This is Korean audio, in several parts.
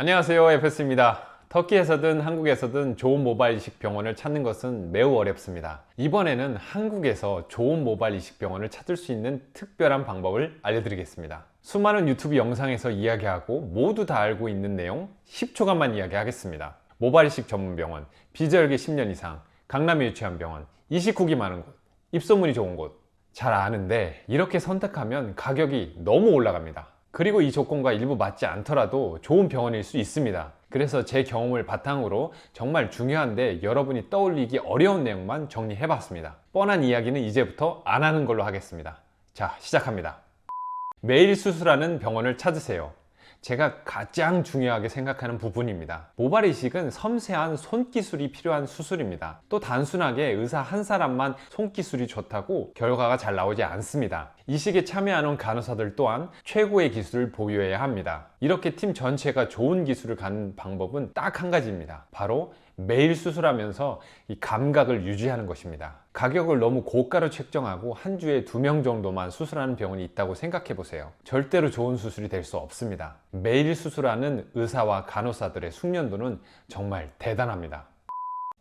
안녕하세요 에페스입니다. 터키에서든 한국에서든 좋은 모바일 이식 병원을 찾는 것은 매우 어렵습니다. 이번에는 한국에서 좋은 모바일 이식 병원을 찾을 수 있는 특별한 방법을 알려드리겠습니다. 수많은 유튜브 영상에서 이야기하고 모두 다 알고 있는 내용 10초간만 이야기하겠습니다. 모바일 이식 전문 병원 비절개 10년 이상 강남에 위치한 병원 이식 후기 많은 곳 입소문이 좋은 곳. 잘 아는데 이렇게 선택하면 가격이 너무 올라갑니다 그리고 이 조건과 일부 맞지 않더라도 좋은 병원일 수 있습니다. 그래서 제 경험을 바탕으로 정말 중요한데 여러분이 떠올리기 어려운 내용만 정리해 봤습니다. 뻔한 이야기는 이제부터 안 하는 걸로 하겠습니다. 자, 시작합니다. 매일 수술하는 병원을 찾으세요. 제가 가장 중요하게 생각하는 부분입니다. 모발 이식은 섬세한 손기술이 필요한 수술입니다. 또 단순하게 의사 한 사람만 손기술이 좋다고 결과가 잘 나오지 않습니다. 이식에 참여하는 간호사들 또한 최고의 기술을 보유해야 합니다. 이렇게 팀 전체가 좋은 기술을 갖는 방법은 딱 한 가지입니다. 바로 매일 수술하면서 이 감각을 유지하는 것입니다. 가격을 너무 고가로 책정하고 한 주에 두 명 정도만 수술하는 병원이 있다고 생각해 보세요. 절대로 좋은 수술이 될 수 없습니다. 매일 수술하는 의사와 간호사들의 숙련도는 정말 대단합니다.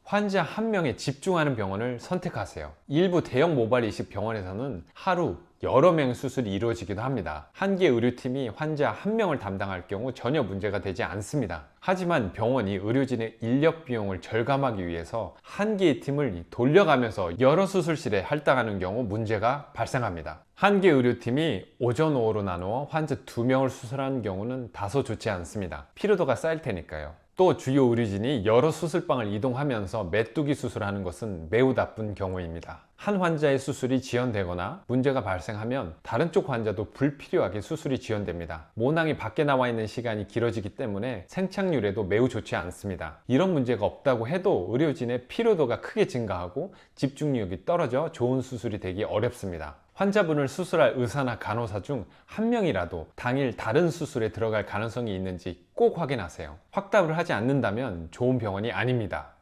환자 한 명에 집중하는 병원을 선택하세요. 일부 대형 모발 이식 병원에서는 하루 여러 명 수술이 이루어지기도 합니다. 한 개 의료팀이 환자 한 명을 담당할 경우 전혀 문제가 되지 않습니다. 하지만 병원이 의료진의 인력 비용을 절감하기 위해서 한 개의 팀을 돌려가면서 여러 수술실에 할당하는 경우 문제가 발생합니다. 한 개 의료팀이 오전, 오후로 나누어 환자 두 명을 수술하는 경우는 다소 좋지 않습니다. 피로도가 쌓일 테니까요. 또 주요 의료진이 여러 수술방을 이동하면서 메뚜기 수술하는 것은 매우 나쁜 경우입니다. 한 환자의 수술이 지연되거나 문제가 발생하면 다른 쪽 환자도 불필요하게 수술이 지연됩니다. 모낭이 밖에 나와 있는 시간이 길어지기 때문에 생착률에도 매우 좋지 않습니다. 이런 문제가 없다고 해도 의료진의 피로도가 크게 증가하고 집중력이 떨어져 좋은 수술이 되기 어렵습니다. 환자분을 수술할 의사나 간호사 중 한 명이라도 당일 다른 수술에 들어갈 가능성이 있는지 꼭 확인하세요. 확답을 하지 않는다면 좋은 병원이 아닙니다.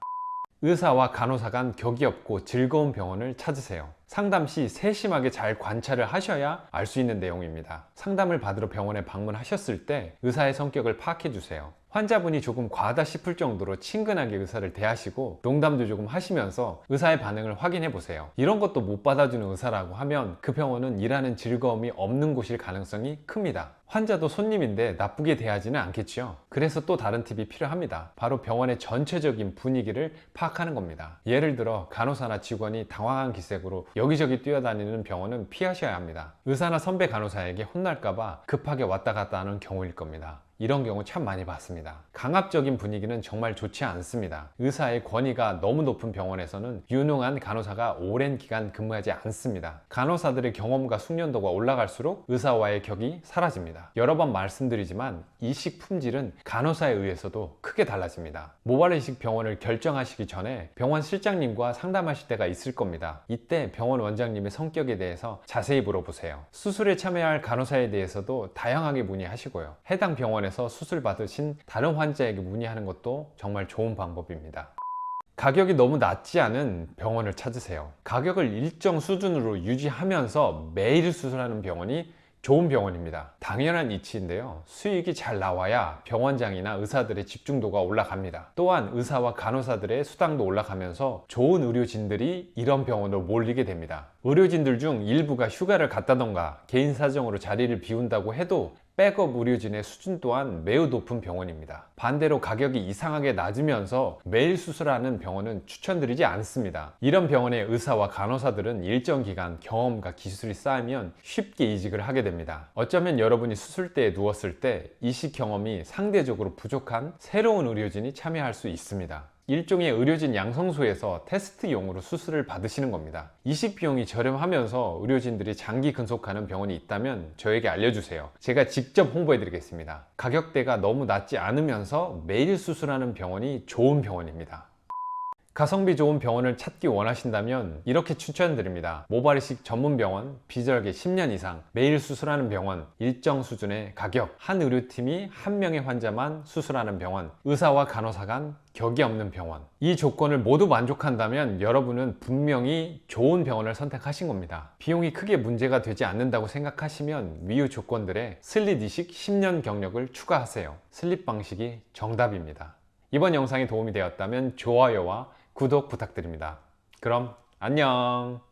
의사와 간호사 간 격이 없고 즐거운 병원을 찾으세요. 상담 시 세심하게 잘 관찰을 하셔야 알 수 있는 내용입니다. 상담을 받으러 병원에 방문하셨을 때 의사의 성격을 파악해 주세요. 환자분이 조금 과하다 싶을 정도로 친근하게 의사를 대하시고 농담도 조금 하시면서 의사의 반응을 확인해 보세요. 이런 것도 못 받아주는 의사라고 하면 그 병원은 일하는 즐거움이 없는 곳일 가능성이 큽니다. 환자도 손님인데 나쁘게 대하지는 않겠죠. 그래서 또 다른 팁이 필요합니다. 바로 병원의 전체적인 분위기를 파악하는 겁니다. 예를 들어 간호사나 직원이 당황한 기색으로 여기저기 뛰어다니는 병원은 피하셔야 합니다. 의사나 선배 간호사에게 혼날까봐 급하게 왔다 갔다 하는 경우일 겁니다. 이런 경우 참 많이 봤습니다. 강압적인 분위기는 정말 좋지 않습니다. 의사의 권위가 너무 높은 병원에서는 유능한 간호사가 오랜 기간 근무하지 않습니다. 간호사들의 경험과 숙련도가 올라갈수록 의사와의 격이 사라집니다. 여러 번 말씀드리지만 이식 품질은 간호사에 의해서도 크게 달라집니다. 모발 이식 병원을 결정하시기 전에 병원 실장님과 상담하실 때가 있을 겁니다. 이때 병원 원장님의 성격에 대해서 자세히 물어보세요. 수술에 참여할 간호사에 대해서도 다양하게 문의하시고요. 해당 병원에 병원에서 수술 받으신 다른 환자에게 문의하는 것도 정말 좋은 방법입니다. 가격이 너무 낮지 않은 병원을 찾으세요. 가격을 일정 수준으로 유지하면서 매일 수술하는 병원이 좋은 병원입니다. 당연한 이치인데요. 수익이 잘 나와야 병원장이나 의사들의 집중도가 올라갑니다. 또한 의사와 간호사들의 수당도 올라가면서 좋은 의료진들이 이런 병원으로 몰리게 됩니다. 의료진들 중 일부가 휴가를 갔다던가 개인 사정으로 자리를 비운다고 해도 백업 의료진의 수준 또한 매우 높은 병원입니다. 반대로 가격이 이상하게 낮으면서 매일 수술하는 병원은 추천드리지 않습니다. 이런 병원의 의사와 간호사들은 일정 기간 경험과 기술이 쌓이면 쉽게 이직을 하게 됩니다. 어쩌면 여러분이 수술대에 누웠을 때 이식 경험이 상대적으로 부족한 새로운 의료진이 참여할 수 있습니다. 일종의 의료진 양성소에서 테스트용으로 수술을 받으시는 겁니다. 이식 비용이 저렴하면서 의료진들이 장기 근속하는 병원이 있다면 저에게 알려주세요. 제가 직접 홍보해 드리겠습니다. 가격대가 너무 낮지 않으면서 매일 수술하는 병원이 좋은 병원입니다. 가성비 좋은 병원을 찾기 원하신다면 이렇게 추천드립니다. 모발 이식 전문 병원, 비절개 10년 이상, 매일 수술하는 병원, 일정 수준의 가격, 한 의료팀이 한 명의 환자만 수술하는 병원, 의사와 간호사 간 격이 없는 병원. 이 조건을 모두 만족한다면 여러분은 분명히 좋은 병원을 선택하신 겁니다. 비용이 크게 문제가 되지 않는다고 생각하시면 위의 조건들에 슬릿 이식 10년 경력을 추가하세요. 슬립 방식이 정답입니다. 이번 영상이 도움이 되었다면 좋아요와 구독 부탁드립니다. 그럼 안녕!